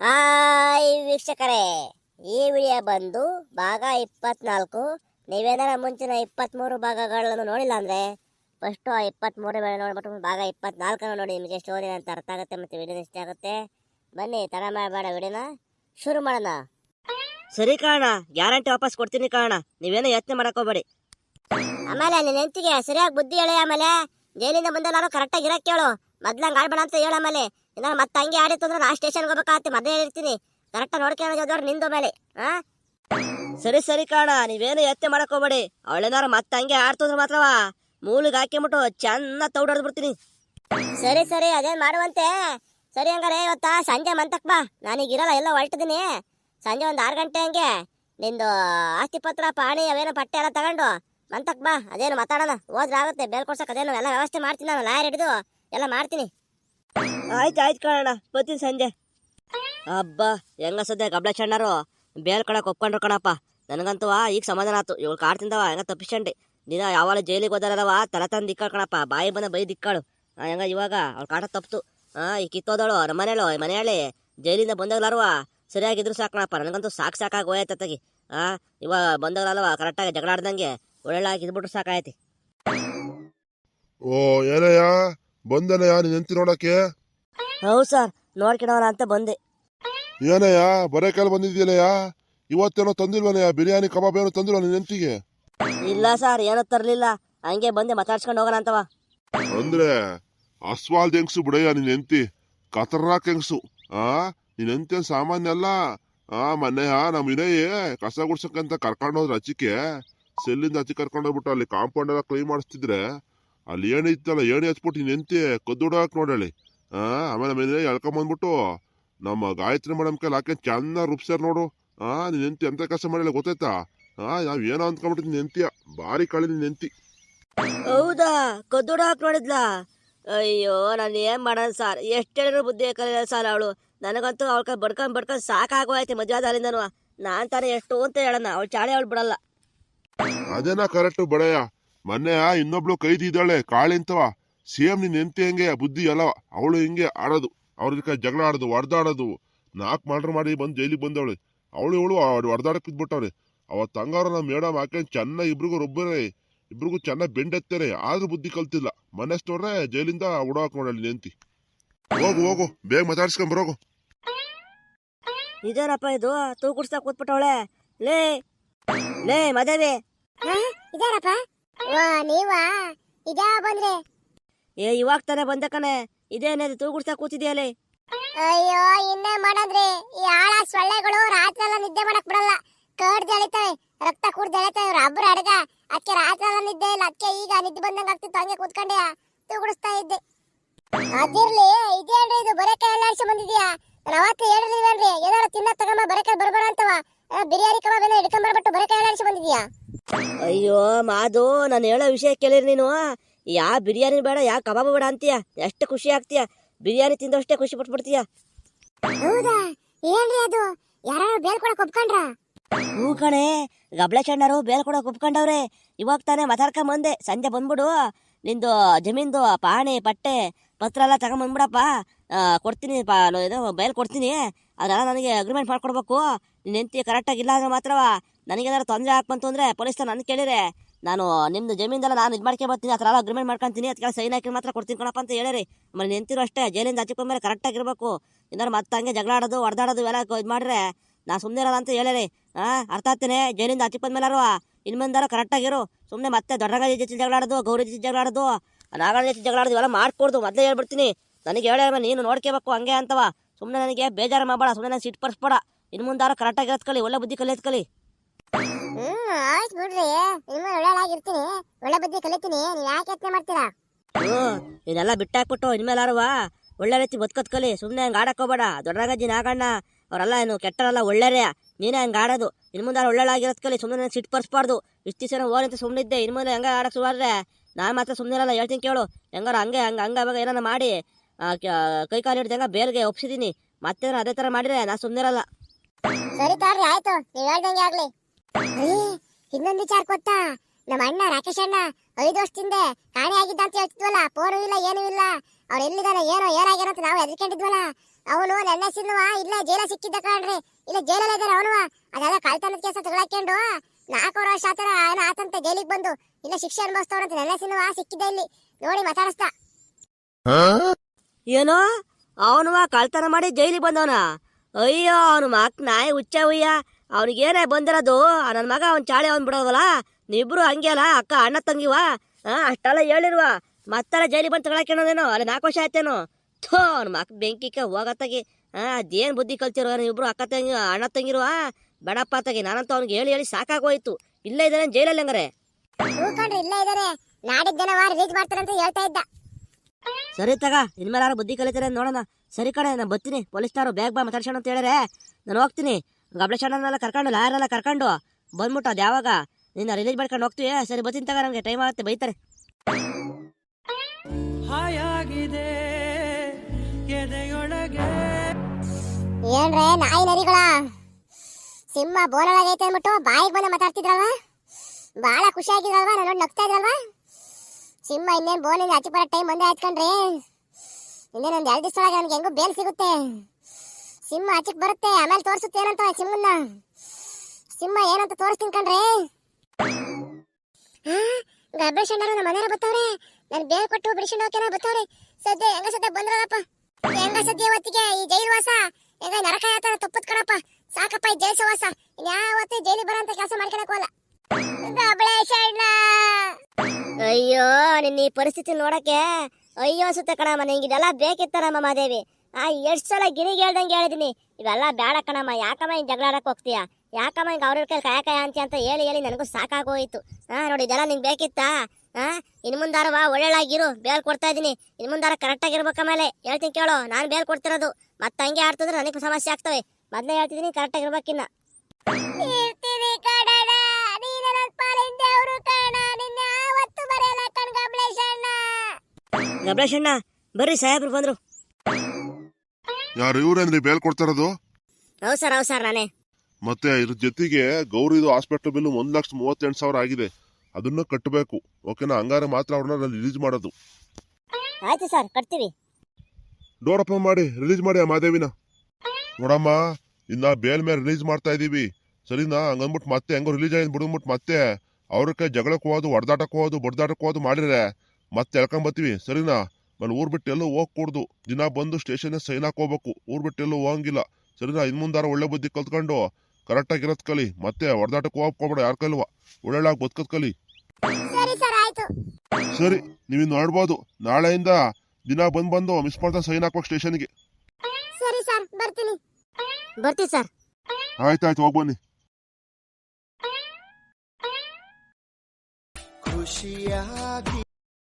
Hi ವೀಕ್ಷಕರೇ. ಈ video ಬಂದು ಭಾಗ ಇಪ್ಪತ್ನಾಲ್ಕು. ನೀವೇನಾರ ಮುಂಚಿನ ಇಪ್ಪತ್ತ್ಮೂರು ಭಾಗಗಳನ್ನು ನೋಡಿಲ್ಲ ಅಂದರೆ ಫಸ್ಟು ಆ ಇಪ್ಪತ್ತ್ಮೂರು ಮೇಲೆ ನೋಡ್ಬಿಟ್ಟು ಭಾಗ ಇಪ್ಪತ್ನಾಲ್ಕನ್ನು ನೋಡಿ ನಿಮಗೆ ಸ್ಟೋರಿ ಅಂತ ಅರ್ಥ ಆಗುತ್ತೆ ಮತ್ತು ವಿಡಿಯೋ ಇಷ್ಟ ಆಗುತ್ತೆ. ಬನ್ನಿ ತಡ ಮಾಡಬೇಡ ವಿಡಿಯೋನ. ಶುರು ಮಾಡೋಣ. ಸರಿ ಕಾಣ ಗ್ಯಾರಂಟಿ ವಾಪಸ್ ಕೊಡ್ತೀನಿ ಕಾಣ ನೀವೇನೋ ಯತ್ನ ಮಾಡಕೋಬೇಡಿ ಹೋಗ್ಬೇಡಿ. ಆಮೇಲೆ ನಿನ್ನ ಹೆಂಡತಿಗೆ ಸರಿಯಾಗಿ ಬುದ್ಧಿ ಹೇಳಿ ಆಮೇಲೆ ಜೈಲಿಂದ ಬಂದ ನಾನು ಕರೆಕ್ಟಾಗಿ ಇರಕ್ಕೆ ಹೇಳು ಮೊದ್ಲಂಗೆ ಆಡ್ಬೇಡ ಅಂತ ಹೇಳ ಮೇಲೆ ಇನ್ನ ಮತ್ತೆ ಹಂಗೆ ಆಡಿತ್ತು ಅಂದ್ರೆ ನಾ ಸ್ಟೇಷನ್ಗೆ ಹೋಗ್ಬೇಕಾಗತ್ತೆ ಮೊದಲೇ ಇರ್ತೀನಿ ಕರೆಕ್ಟ್ ನೋಡ್ಕೊಂಡ್ರೆ ನಿಂದು ಮೇಲೆ. ಆ? ಸರಿ ಸರಿ ಕಾಣ ನೀವೇನು ಎತ್ತೆ ಮಾಡಕ್ ಹೋಗ್ಬೇಡಿ. ಅವಳೇನಾರ ಮತ್ತೆ ಹಂಗೆ ಆಡ್ತಂದ್ರೆ ಮಾತ್ರವಾ. ಮೂಲಿಗೆ ಹಾಕಿಬಿಟ್ಟು ಚೆನ್ನ ತೌಡಾಡ್ದು ಬಿಡ್ತೀನಿ. ಸರಿ ಸರಿ ಅದೇನ್ ಮಾಡುವಂತೆ? ಸರಿ ಹಂಗಾರೆ ಇವತ್ತ ಸಂಜೆ ಮಂತಕ್ ಬಾ. ನಾನೀಗ ಇರಲ್ಲ ಎಲ್ಲ ಹೊರಟಿದ್ದೀನಿ ಸಂಜೆ ಒಂದು ಆರು ಗಂಟೆ ಹಂಗೆ. ನಿಂದು ಆಸ್ತಿ ಪತ್ರ ಪಾಣಿ ಅವೇನೋ ಪಟ್ಟೆ ಎಲ್ಲ ತಗೊಂಡು ಮಂತಕ್ ಬಾ. ಅದೇನು ಮಾತಾಡೋಣ. ಹೋದ್ರೆ ಆಗುತ್ತೆ ಬೇಲ್ ಕೊಡ್ಸಕ್ ಅದೇನು ಎಲ್ಲ ವ್ಯವಸ್ಥೆ ಮಾಡ್ತೀನಿ ನಾನು ಲಾಯರ್ ಹಿಡಿದು. ಎಲ್ಲ ಮಾಡ್ತೀನಿ. ಆಯ್ತು ಆಯ್ತು ಕಣಣ್ಣ. ಬರ್ತೀನಿ ಸಂಜೆ. ಅಬ್ಬಾ ಹೆಂಗ ಸದ್ಯ ಗಬ್ಳ ಚಣ್ಣರು ಬೇಲ್ ಕಡೆ ಒಪ್ಕೊಂಡ್ರು ಕಣಪ್ಪ. ನನಗಂತೂ ಈಗ ಸಮಾಧಾನ ಆತು. ಇವಳು ಕಾಡ್ತಿಂದವ ಹೆಂಗ ತಪ್ಪಿಸ್ಕೊಂಡೆ ದಿನ ಯಾವಾಗ ಜೈಲಿಗೆ ಹೋದಾರವ ತಲೆ ತಂದು ದಿಕ್ಕಾಳು ಕಣಪ್ಪ. ಬಾಯಿ ಬಂದ ಬೈ ದಿಕ್ಕಾಳು. ಹೆಂಗ ಇವಾಗ? ಅವ್ಳ ಕಾಟ ತಪ್ತು. ಹಾಂ ಈ ಕಿತ್ತೋದಳು ನಮ್ಮ ಮನೇಳು ಮನೆಯಳಿ ಜೈಲಿಂದ ಬಂದಾಗ್ಲಾರವ ಸರಿಯಾಗಿದ್ರು ಸಾಕಣಪ್ಪ ನನಗಂತೂ ಸಾಕು ಸಾಕಾಗಿ ಹೋಯ್ತಗಿ ಆ ಇವಾಗ ಬಂದಾಗಲವ ಕರೆಕ್ಟಾಗಿ ಜಗಳ ಆಡ್ದಂಗೆ ಒಳ್ಳೆ ಇದ್ಬಿಟ್ರು ಸಾಕಾಯ್ತಿ. ಓ ಏನಯ್ಯ ಬಂದನಯ್ಯ ನೀನ್ ಎಂತಿ ನೋಡಕ್ಕೆ? ಹೌದು ಸರ್ ನೋಡ್ಕೊಳೋಣ ಅಂತ ಬಂದೆ. ಏನಯ್ಯ ಬರೇ ಕಾಲ ಬಂದಿದ್ಯಲ್ಲಯ್ಯ ಇವತ್ತೇನೋ ತಂದಿಲ್ವನಯ್ಯ ಬಿರಿಯಾನಿ ಕಬಾಬ್ ಏನೋ ತಂದಿಲ್ವ ನಿನ್ ಎಂತಿಗೆ ಇಲ್ಲ ಸರ್ ಏನೂ ತರಲಿಲ್ಲ. ಹಂಗೆ ಬಂದೆ ಮಾತಾಡ್ಸ್ಕೊಂಡು ಹೋಗೋಣ ಅಂತವ. ಅಂದ್ರೆ ಅಸ್ವಾಲ್ ಹೆಂಗ್ಸು ಬಿಡಯ್ಯ ನಿನ್ ಎಂತಿ ಕತರ್ನಾಕ್ ಹೆಂಗ್ಸು ಆ? ನಿನ್ ಎಂತ ಸಾಮಾನ್ಯ ಅಲ್ಲ? ಆ ಮೊನ್ನೆಯ ನಮ್ ವಿನಯ್ ಕಸ ಗುಡ್ಸಕ್ಕಂತ ಕರ್ಕೊಂಡೋದ್ರ ಅಚ್ಚಿಕೆ ಸೆಲ್ಲಿಂದ ಅಚ್ಚಿ ಕರ್ಕೊಂಡೋಗ್ಬಿಟ್ಟು ಅಲ್ಲಿ ಕಾಂಪೌಂಡ್ ಎಲ್ಲ ಕ್ಲೀನ್ ಮಾಡಿಸ್ತಿದ್ರೆ ಅಲ್ಲಿ ಏಣಿ ಇತ್ತಲ್ಲ ಏಣಿ ಹಚ್ಬಿಟ್ಟು ನಿಂತೆ ಕದ್ದುಡಾಕ್ ನೋಡಳಿ ಆ ಆಮೇಲೆ ಮೇಲೆ ಎಳ್ಕೊಂಬಂದ್ಬಿಟ್ಟು ನಮ್ಮ ಗಾಯತ್ರಿ ಮೇಡಮ್ ಕೈಲಿ ಹಾಕೊಂಡು ಚೆನ್ನಾಗಿ ರೂಪಿಸ್ಯಾರ ನೋಡು. ಆ ನೀನು ನಿಂತಿ ಎಂತ ಕೆಲಸ ಮಾಡಿಲ್ಲ ಗೊತ್ತಾಯ್ತಾ? ಆ ನಾವ್ ಏನೋ ಅಂದ್ಕೊಂಡ್ಬಿಟ್ಟು ನಿಂತಿಯ. ಬಾರಿ ಭಾರಿ ಕಳಿ ನಿನ್ ಹೌದಾ? ಕದ್ದುಡಾಕ್ ಹಾಕಿ ನೋಡಿದ್ಲ? ಅಯ್ಯೋ ನಾನು ಏನು ಮಾಡೋದು ಸರ್? ಎಷ್ಟು ಹೇಳಿದ್ರು ಬುದ್ಧಿ ಕಲಿಯಲ್ಲ ಸರ್ ಅವಳು. ನನಗಂತೂ ಅವಳ ಕೈ ಬಡ್ಕೊಂಡ್ ಬಡ್ಕೊಂಡ್ ಸಾಕಾಗೋಯ್ತು ಮದುವೆ ನಾನು ನಾನು ತಾನೇ ಎಷ್ಟು ಅಂತ ಹೇಳೋಣ. ಅವಳು ಚಾಳಿ ಅವಳು ಬಿಡಲ್ಲ. ಅದೇನಾ ಕರೆಕ್ಟು ಬಡಯ್ಯ? ಮೊನ್ನೆ ಇನ್ನೊಬ್ಳು ಕೈದಿ ಇದ್ದಾಳೆ ಕಾಳಿಂತವ ಸೇಮ್ ನಿನ್ ಎಂತೆ ಹೆಂಗೆ? ಬುದ್ಧಿ ಅಲ್ಲವ ಅವಳು ಹಿಂಗೆ ಆಡೋದು. ಅವ್ರ ಕೈ ಜಗಳ ಆಡೋದು ಹೊಡೆದಾಡೋದು ನಾಲ್ಕು ಮಾಡ್ರ್ ಮಾಡಿ ಬಂದು ಜೈಲಿಗೆ ಬಂದವಳೆ. ಅವಳು ಇವಳು ಹೊಡೆದಾಡಕ್ ಬಿದ್ಬಿಟ್ಟವ್ರೆ ಅವತ್ತು ತಂಗಾರ ನಮ್ಮ ಮೇಡಮ್ ಹಾಕೊಂಡು ಚೆನ್ನಾಗಿ ಇಬ್ರಿಗೂ ರೊಬ್ಬರೇ. ಇಬ್ರಿಗೂ ಚೆನ್ನಾಗಿ ಬೆಂಡೆತ್ತಾರೆ ಆದ್ರೂ ಬುದ್ಧಿ ಕಲ್ತಿಲ್ಲ. ಮನೆಸ್ತೋರ್ರೆ ಜೈಲಿಂದ ಓಡಾಕ್ ನೋಡಲಿ ನೆಂತಿ ಹೋಗು ಹೋಗು. ಬೇಗ ಮಾತಾಡ್ಸ್ಕೊಂಡ್ ಬರೋಗು. ಇದೇನಪ್ಪ ಇದು? ತೂ ಕುಡ್ಸ್ತಾ ಕೂತ್ಬಿಟ್ಟವಳೆ. ಲೇ ಲೇ ಮದೇವಿ. ಇದಾರಪ್ಪ ನೀವಾ? ಇದ್ಯಾ ಬಂದ್ರೆ? ಏ ಇವಾಗ ತಾನೇ ಬಂದೆ ಕಣೆ. ಇದೇನಿದೆ ತೂ ಕೂತಿದ್ಯಾಲೆ ಕೂತಿದ್ಯಾ ಅಯ್ಯೋ ಇನ್ನೇ ಮಾಡಂದ್ರಿ ಈ ಆಳ ಸೊಳ್ಳೆಗಳು ರಾತ್ರಿ ಎಲ್ಲ ನಿದ್ದೆ ಮಾಡಕ್ ಬಿಡಲ್ಲ. ಕರ್ಡ್ ಜಳಿತವೆ ರಕ್ತ ಕುಡ್ದು ಎಳಿತವೆ ರಬ್ಬರ್ ಅಡಗ. ಅದಕ್ಕೆ ರಾತ್ರಿ ಎಲ್ಲ ನಿದ್ದೆ ಇಲ್ಲ ಅದಕ್ಕೆ ಈಗ ನಿದ್ದೆ ಬಂದಂಗ ಆಗ್ತಿತ್ತು ಹಂಗೆ ಕೂತ್ಕೊಂಡೆ ತೂಗುಡಿಸ್ತಾ ಇದ್ದೆ. ಅದಿರ್ಲಿ ಇದೇನ್ರಿ ಇದು ಬರೇಕಾಯಿ ಎಲ್ಲ ಬಂದಿದ್ಯಾ? ನಾನು ಅವತ್ತು ಹೇಳಿರ್ಲಿಲ್ವೇನ್ರಿ ಏನಾರ ತಿನ್ನ ತಗೊಂಬ ಬರಕ ಬರ್ಬೇಡ ಅಂತವ. ಬಿರಿಯಾನಿ ಕಬಾಬ್ ಏನೋ ಹಿಡ್ಕೊಂಡ್ ಬರ್ಬಿಟ್ಟು ಬರಕ ಎಲ್ಲ ಬಂದಿದ್ಯಾ? ಅಯ್ಯೋ ಮಾದು ನಾನು ಹೇಳೋ ವಿಷಯ ಕೇಳಿರಿ ನೀನು. ಯಾ ಬಿರಿಯಾನಿ ಬೇಡ ಯಾ ಕಬಾಬ್ ಬೇಡ ಅಂತೀಯ? ಎಷ್ಟು ಖುಷಿ ಆಗ್ತೀಯ? ಬಿರಿಯಾನಿ ತಿಂದಷ್ಟೇ ಖುಷಿ ಪಟ್ಬಿಡ್ತೀಯ? ಹೌದಾ? ಏನ್ರಿ ಅದು? ಯಾರು ಬೇಲ್ ಕೊಡಕ್ ಒಪ್ಕೊಂಡ್ರ? ಹೂ ಕಣೆ ಗಬ್ಳೆ ಚಣ್ಣರು ಬೇಲ್ ಕೊಡಕ್ ಒಪ್ಕೊಂಡವ್ರೆ. ಇವಾಗ ತಾನೇ ಮಾತಾಡ್ಕೊಂಡ್ ಬಂದೆ. ಸಂಜೆ ಬಂದ್ಬಿಡು. ನಿಂದು ಜಮೀನ್ದು ಪಾಣಿ ಪಟ್ಟೆ ಪತ್ರ ಎಲ್ಲ ತಗೊಂಡ್ಬಂದ್ಬಿಡಪ್ಪ ಕೊಡ್ತೀನಿ ಪಾ ಇದು ಬೇಲ್ ಕೊಡ್ತೀನಿ. ಅದೆಲ್ಲ ನನಗೆ ಅಗ್ರಿಮೆಂಟ್ ಮಾಡ್ಕೊಡ್ಬೇಕು. ಹೆಂಡತಿ ಕರೆಕ್ಟಾಗಿ ಇಲ್ಲ ಅಂದ್ರೆ ಮಾತ್ರವ? ನನಗೇನಾದ್ರು ತೊಂದರೆ ಹಾಕ್ಬಂತು ಅಂದರೆ ಪೊಲೀಸ್ ನನ್ನ ಕೇಳಿರೆ. ನಾನು ನಿಮ್ದು ಜಮೀನ್ದೆಲ್ಲ ನಾನು ಇದು ಮಾಡ್ಕೆ ಬರ್ತೀನಿ, ಆ ಅಗ್ರಿಮೆಂಟ್ ಮಾಡ್ಕೊಂತೀನಿ ಅದಕ್ಕೆ ಸೈನ್ ಹಾಕಿ ಮಾತ್ರ ಕೊಡ್ತೀನಿ ಕಣಪ್ಪ ಅಂತ ಹೇಳಿರಿ ಆಮೇಲೆ ನಿಂತಿರೋ ಅಷ್ಟೇ, ಜೈಲಿಂದ ಆಚೆ ಮೇಲೆ ಕರೆಕ್ಟಾಗಿರ್ಬೇಕು ಏನಾರು ಮತ್ತೆ ಹಂಗೆ ಜಗಳ ಆಡೋದು ಹೊಡೆದಾಡೋದು ಎಲ್ಲ ಇದು ಮಾಡ್ರೆ ನಾ ಸುಮ್ಮನೆ ಇರಲ್ಲ ಅಂತ ಹೇಳಿರಿ ಹಾಂ ಅರ್ಥ ಆಗ್ತೇನೆ, ಜೈಲಿಂದ ಆಚೆ ಬಂದ್ಮೇಲಾರು ಇನ್ ಮುಂದಾರ ಕರೆಕ್ಟಾಗಿರು ಸುಮ್ಮನೆ ಮತ್ತೆ ದೊಡ್ಡಗಾಜಿ ಜೊತೆ ಜಗಳ ಆಡೋದು, ಗೌರಿ ಜೊತೆ ಜಗಳ ಆಡೋದು ನಾಗರ ಜೊತೆ ಜಗಳ ಆಡೋದು, ಇವೆಲ್ಲ ಮಾಡ್ಕೊಡ್ದು, ಮೊದಲೇ ಹೇಳ್ಬಿಡ್ತೀನಿ. ನನಗೆ ಹೇಳಿ ನೀನು ನೋಡ್ಕೋಬೇಕು ಹಂಗೆ ಅಂತವ. ಸುಮ್ಮನೆ ನನಗೆ ಬೇಜಾರು ಮಾಡಬೇಡ ಸುಮ್ಮನೆ ನಾನು ಸಿಟ್ಟು ಪಡಿಸ್ಬೇಡ. ಇನ್ನು ಮುಂದಾರ ಕರೆಕ್ಟಾಗಿ ಕಲಿ ಒಳ್ಳೆ ಬುದ್ಧಿ ಕಲಿ ಕಲಿ ಹ್ಮ್ ಆಯ್ತು ಬಿಡ್ರಿ. ನಿಮ್ಮ ಒಳ್ಳೆಯಾಗಿರ್ತೀನಿ ಒಳ್ಳೆ ಬುದ್ಧಿ ಕಲಿತೀನಿ. ನೀವು ಯಾಕೆ ಯತ್ನ ಮಾಡ್ತೀರಾ? ಹ್ಞೂ ಇದೆಲ್ಲ ಬಿಟ್ಟಾಕ್ಬಿಟ್ಟು ಇನ್ಮೇಲಾರವ ಒಳ್ಳೆ ರೀತಿ ಬದುಕೋದ್ ಕಲಿ ಸುಮ್ಮನೆ ಹಂಗೆ ಆಡಕ್ಕೋಬೇಡ ಹೋಗ್ಬೇಡ. ದೊಡ್ಡರಾಗಜ್ಜಿ ನಾಗಣ್ಣ ಅವರೆಲ್ಲ ಏನು ಕೆಟ್ಟರಲ್ಲ ಒಳ್ಳೆರೇ. ನೀನೇ ಹಂಗೆ ಆಡೋದು. ಇನ್ನು ಮುಂದೆ ಒಳ್ಳೆಳಾಗಿರೋದ್ ಕಲಿ ಸುಮ್ಮನೆ ಸಿಟ್ಟು ಪರ್ಸ್ಬಾರ್ದು. ಇಷ್ಟು ದಿವಸ ಅಂತ ಸುಮ್ಮನೆ ಇದ್ದೆ. ಇನ್ನು ಮುಂದೆ ಹಂಗೆ ಆಡಕ್ಕೆ ಸುಮಾರ್ರೆ ನಾನು ಮಾತ್ರ ಸುಮ್ಮನೆ ಇರಲ್ಲ. ಹೇಳ್ತೀನಿ ಕೇಳು. ಹೆಂಗಾರ ಹಂಗೆ ಹಂಗೆ ಹಂಗೆ ಅವಾಗ ಏನಾರ ಮಾಡಿ ಕ- ಕಾಲು ಹಿಡ್ದು ಹೆಂಗ ಬೇಲ್ಗೆ ಒಪ್ಸಿದ್ದೀನಿ ಮತ್ತೆ ಅದೇ ಥರ ಮಾಡಿದ್ರೆ ನಾನು ಸುಮ್ಮನೆ ಇರಲ್ಲ. ಸರಿ ತಾರ್ರಿ ಆಯ್ತು. ನೀವ್ ಹೇಳ್ದಂಗೆ ಆಗ್ಲಿ. ಇನ್ನೊಂದು ಇನ್ನೊಂದ್ ವಿಚಾರ ಗೊತ್ತಾ? ನಮ್ಮ ಅಣ್ಣ ರಾಕೇಶ್ ಅಣ್ಣ ಐದು ವರ್ಷದಿಂದ ಕಾಣೆ ಆಗಿದ್ದ ಅಂತ ಹೇಳ್ತಿದ್ವಲ್ಲ ಫೋನು ಇಲ್ಲ ಏನೂ ಇಲ್ಲ. ಅವ್ರು ಎಲ್ಲಿದ್ದಾನೆ ಏನೋ ಏನಾಗ್ಯಾರ ಅಂತ ನಾವು ಹೆದರ್ಕೊಂಡಿದ್ವಲ್ಲ. ಅವನು ನೆನ್ನೆ ಸಿನ್ನುವ ಇಲ್ಲ ಜೈಲ ಸಿಕ್ಕಿದ್ದ ಕಾಣ್ರಿ. ಇಲ್ಲ ಜೈಲಲ್ಲಿ ಇದ್ದಾನೆ ಅವನು. ಅದೆಲ್ಲ ಕಳ್ತನದ ಕೆಲಸ ತಗೊಳಕೊಂಡು ನಾಲ್ಕು ವರ್ಷ ಆತರ ಏನೋ ಆತಂತ ಜೈಲಿಗೆ ಬಂದು ಇಲ್ಲ ಶಿಕ್ಷೆ ಅನುಭವಿಸ್ತವ್ರಂತ ನೆನ್ನೆ ಸಿನ್ನುವ ಸಿಕ್ಕಿದ್ದ ಇಲ್ಲಿ. ನೋಡಿ ಮಾತಾಡಿಸ್ತಾ. ಏನೋ? ಅವನು ಕಳ್ತನ ಮಾಡಿ ಜೈಲಿಗೆ ಬಂದವನ? ಅಯ್ಯೋ ಅವನು ಮಕ್ ನಾಯಿ ಹುಚ್ಚ ಹುಯ್ಯ ಅವನಿಗೇನೇ ಬಂದಿರೋದು? ನನ್ನ ಮಗ ಅವ್ನ ಚಾಳಿ ಅವ್ನು ಬಿಡೋದಲ್ಲ? ನೀವಿಬ್ರು ಹಂಗೆ ಅಲ್ಲ? ಅಕ್ಕ ಅಣ್ಣ ತಂಗಿವ? ಹಾ ಅಷ್ಟೆಲ್ಲ ಹೇಳಿರುವ. ಮತ್ತೆಲ್ಲ ಜೈಲಿಗೆ ಬಂದು ತಗೊಳಕೇನೋದೇನೋ ಅಲ್ಲಿ ನಾಲ್ಕು ವರ್ಷ ಆಯ್ತೇನು? ಥೋ ಅವ್ನ ಮಕ್ ಬೆಂಕಿಕ್ಕೆ ಹೋಗತ್ತಾಗಿ. ಹಾ ಅದೇನು ಬುದ್ಧಿ ಕಲ್ತಿರೋ? ನೀವಿಬ್ರು ಅಕ್ಕ ತಂಗಿ ಅಣ್ಣ ತಂಗಿರುವ? ಬೇಡಪ್ಪ ತಗಿ ನಾನಂತೂ ಅವ್ನಿಗೆ ಹೇಳಿ ಹೇಳಿ ಸಾಕಾಗೋಯ್ತು. ಇಲ್ಲೇ ಇದ್ದಾನೆ ಜೈಲಲ್ಲಿ ಹಂಗಾರೆ. ಇಲ್ಲೇ ಇದಾರೆ ನಾಡಿದ್ದ ವಾರ ರಿಲೀಸ್ ಮಾಡ್ತಾರಂತ ಹೇಳ್ತಾ ಇದ್ದ. ಸರಿ ತಗ ಇನ್ಮೇಲೆ ಯಾರು ಬುದ್ಧಿ ಕಲಿತಾರೆ ನೋಡೋಣ. ಸರಿ ಕಡೆ ನಾನು ಬರ್ತೀನಿ. ಪೊಲೀಸ್ನವರು ಬ್ಯಾಗ್ ಬಾ ಮಾತಾಡ್ಸೋಣ ಅಂತ ಹೇಳಿದ್ರೆ ನಾನು ಹೋಗ್ತೀನಿ. ಗಬ್ಳೇಶಣ್ಣನೆಲ್ಲ ಕರ್ಕೊಂಡು ಲಾಯರೆಲ್ಲ ಕರ್ಕೊಂಡು ಬಂದ್ಬಿಟ್ಟು ಅದು ಯಾವಾಗ? ನಿನ್ನ ರಿಲೀಸ್ ಮಾಡ್ಕೊಂಡು ಹೋಗ್ತೀವಿ ಸರಿ ಬರ್ತೀನಿ ತಗ ನನಗೆ ಟೈಮ್ ಆಗುತ್ತೆ ಬೈತಾರೆ. ಹಾಯಾಗಿದೆ ಎದೆಯೊಳಗೆ. ಏನ್ರೇ ನಾಯಿ ನರಿಗಳ? ಸಿಂಹ ಬೋರೊಳಗೈತೆ ಅಂದ್ಬಿಟ್ಟು ಬಾಯಿಗೆ ಬಂದ ಮಾತಾಡ್ತಿದ್ರಲ್ವ? ಬಹಳ ಖುಷಿ ಆಗಿದ್ರಲ್ವಾ? ನಾನು ನೋಡಿ ನಗ್ತಾ ಇದ್ರಲ್ವಾ? ಸಿಂಹ ಇನ್ನೇನು ಬೋನಿಂದ ಹಚ್ಚಿ ಬರೋ ಟೈಮ್ ಬಂದೇ ಆಯ್ತ್ಕಂಡ್ರಿ ಇನ್ನೇನು ಒಂದು ಎರಡು ದಿವಸ ಒಳಗೆ ನನಗೆ ಹೆಂಗೋ ಬೇಲ್ ಸಿಗುತ್ತೆ. ಸಿಂಹ ಆಚೆಗೆ ಬರುತ್ತೆ, ಆಮೇಲೆ ತೋರಿಸುತ್ತೆ ಏನಂತ ಸಿಂಹನ್ನ. ಸಿಂಹ ಏನಂತ ತೋರಿಸ್ತೀನಿ ಕಣ್ರಿ. ಗರ್ಭೇಶಣ್ಣರು ನಮ್ಮ ಮನೆಯವ್ರು ಬತ್ತವ್ರೆ. ನಾನು ಬೇಲ್ ಕೊಟ್ಟು ಬಿಡಿಸ್ಕೊಂಡು ಹೋಗ್ತೇನೆ ಬತ್ತವ್ರೆ. ಸದ್ಯ ಹೆಂಗ ಸದ್ಯ ಬಂದ್ರಲ್ಲಪ್ಪ ಹೆಂಗ ಸದ್ಯ ಹೊತ್ತಿಗೆ ಈ ಜೈಲ್ವಾಸ ಹೆಂಗ ನರಕ ಯಾತನ ತಪ್ಪತ್ ಕಣಪ್ಪ. ಸಾಕಪ್ಪ ಈ ಜೈಲು ವಾಸ. ಜೈಲಿ ಜೈಲಿಗೆ ಬರೋಂತ ಕೆಲಸ ಮಾಡ್ಕೊಳಕ್ ಹೋಗಲ್ಲ. ಅಯ್ಯೋ, ನಿನ್ನ ಈ ಪರಿಸ್ಥಿತಿ ನೋಡಕ್ಕೆ ಅಯ್ಯೋ ಸುತ್ತ ಕಣಮ್ಮ, ನಿಂಗೆ ಇದೆಲ್ಲ ಬೇಕಿತ್ತನಮ್ಮ ಮಾದೇವಿ ಆ ಎಷ್ಟು ಸಲ ಗಿಣಿಗೆ ಹೇಳ್ದಂಗೆ ಹೇಳಿದೀನಿ. ಇವೆಲ್ಲ ಬೇಡ ಕಣಮ್ಮ, ಯಾಕಮ್ಮ ಹಿಂಗೆ ಜಗಳ ಹೋಗ್ತೀಯಾ? ಯಾಕಮ್ಮ ಹಿಂಗೆ ಅವ್ರ ಕೈ ಕಾಯ ಅಂತ ಅಂತ ಹೇಳಿ ಹೇಳಿ ನನಗೂ ಸಾಕಾಗೋಯ್ತು. ಹಾ, ನೋಡಿ ಇದೆಲ್ಲ ನಿಂಗೆ ಬೇಕಿತ್ತಾ? ಹಾ ಇನ್ನು ಮುಂದಾರ ವಾ, ಒಳ್ಳೆಳಾಗಿರು, ಬೇಲ್ ಕೊಡ್ತಾ ಇದ್ದೀನಿ. ಇನ್ನು ಮುಂದಾರ ಕರೆಕ್ಟಾಗಿ ಇರ್ಬೇಕ ಆಮೇಲೆ. ಹೇಳ್ತೀನಿ ಕೇಳೋ, ನಾನು ಬೇಲ್ ಕೊಡ್ತಿರೋದು. ಮತ್ತೆ ಹಂಗೆ ಆಡ್ತಿದ್ರೆ ನನಗೆ ಸಮಸ್ಯೆ ಆಗ್ತವೆ. ಮೊದಲೇ ಹೇಳ್ತಿದ್ದೀನಿ ಕರೆಕ್ಟಾಗಿ ಇರ್ಬೇಕಿನ್ನ. ಗಬ್ಲೇಶಣ್ಣ ಬರ್ರಿ ಸಾಹೇಬ್ರು ಬಂದ್ರು. ಯಾರು ಇವ್ರೇನ್ರಿ ಬೇಲ್ ಕೊಡ್ತಾ ಇರೋದು ಹೌದು ಸರ್ ಹೌದು ಸರ್ ನಾನೇ. ಮತ್ತೆ ಇದ್ರ ಜೊತೆಗೆ ಗೌರಿದು ಹಾಸ್ಪಿಟಲ್ ಬಿಲ್ ಒಂದ್ ಲಕ್ಷ ಮೂವತ್ತೆಂಟು ಸಾವಿರ ಆಗಿದೆ. ಅದನ್ನ ಕಟ್ಟಬೇಕು ಓಕೆನಾ ಹಂಗಾರೆ ಮಾತ್ರ ಅವ್ರನ್ನ ರಿಲೀಸ್ ಮಾಡೋದು. ಆಯ್ತು ಸರ್ ಕಟ್ತೀವಿ. ಡೋರ್ ಓಪನ್ ಮಾಡಿ ರಿಲೀಸ್ ಮಾಡಿ ಆ ಮಾದೇವಿನ. ನೋಡಮ್ಮ ಇನ್ನ ಬೇಲ್ ಮೇಲೆ ರಿಲೀಸ್ ಮಾಡ್ತಾ ಇದೀವಿ. ಸರಿನಾ? ಹಂಗಂದ್ಬಿಟ್ಟು ಮತ್ತೆ ಹೆಂಗೋ ರಿಲೀಸ್ ಆಗಿ ಬಿಡ್ಬಿಟ್ಟು ಮತ್ತೆ ಅವ್ರ ಕೈ ಜಗಳಕ್ಕೆ ಹೋಗೋದು ಹೊಡೆದಾಟಕ್ಕೆ ಹೋಗೋದು ಬಡ್ದಾಟಕ್ಕೆ ಹೋಗೋದು ಮಾಡಿದ್ರೆ ಮತ್ತೆ ಎಳ್ಕೊಂಬತ್ತೀವಿ ಸರಿನಾ? ನಾನು ಊರ್ ಬಿಟ್ಟು ಎಲ್ಲೂ ಹೋಗ್ಕೂಡ್ದು ದಿನ ಬಂದು ಸ್ಟೇಷನ್ ಸೈನ್ ಹಾಕೋಬೇಕು ಊರ್ ಬಿಟ್ಟು ಎಲ್ಲೂ ಹೋಗಂಗಿಲ್ಲ. ಸರಿನಾ? ಇನ್ ಮುಂದಾರ ಒಳ್ಳೆ ಬುದ್ಧಿ ಕಲ್ತ್ಕೊಂಡು ಕರೆಕ್ಟಾಗಿ ಇರೋದ್ ಕಲಿ. ಮತ್ತೆ ಹೊಡೆದಾಟಕ್ಕೆ ಹೋಗ್ಬೇಡ ಯಾರ ಕಲ್ವಾ ಒಳ್ಳೆಳಾಗಿ ಬದುಕದ್ ಕಲಿ. ಸರಿ ನೀವು ನೋಡ್ಬೋದು. ನಾಳೆಯಿಂದ ದಿನ ಬಂದು ಬಂದು ಮಿಸ್ ಮಾಡ್ತಾ ಸೈನ್ ಹಾಕ್ಬೇಕು ಸ್ಟೇಷನ್ಗೆ. ಸರಿ ಸರ್ ಬರ್ತೀನಿ. ಬರ್ತೀವಿ ಸರ್. ಆಯ್ತಾಯ್ತು ಹೋಗ್ಬನ್ನಿ ಖುಷಿಯಾಗಿ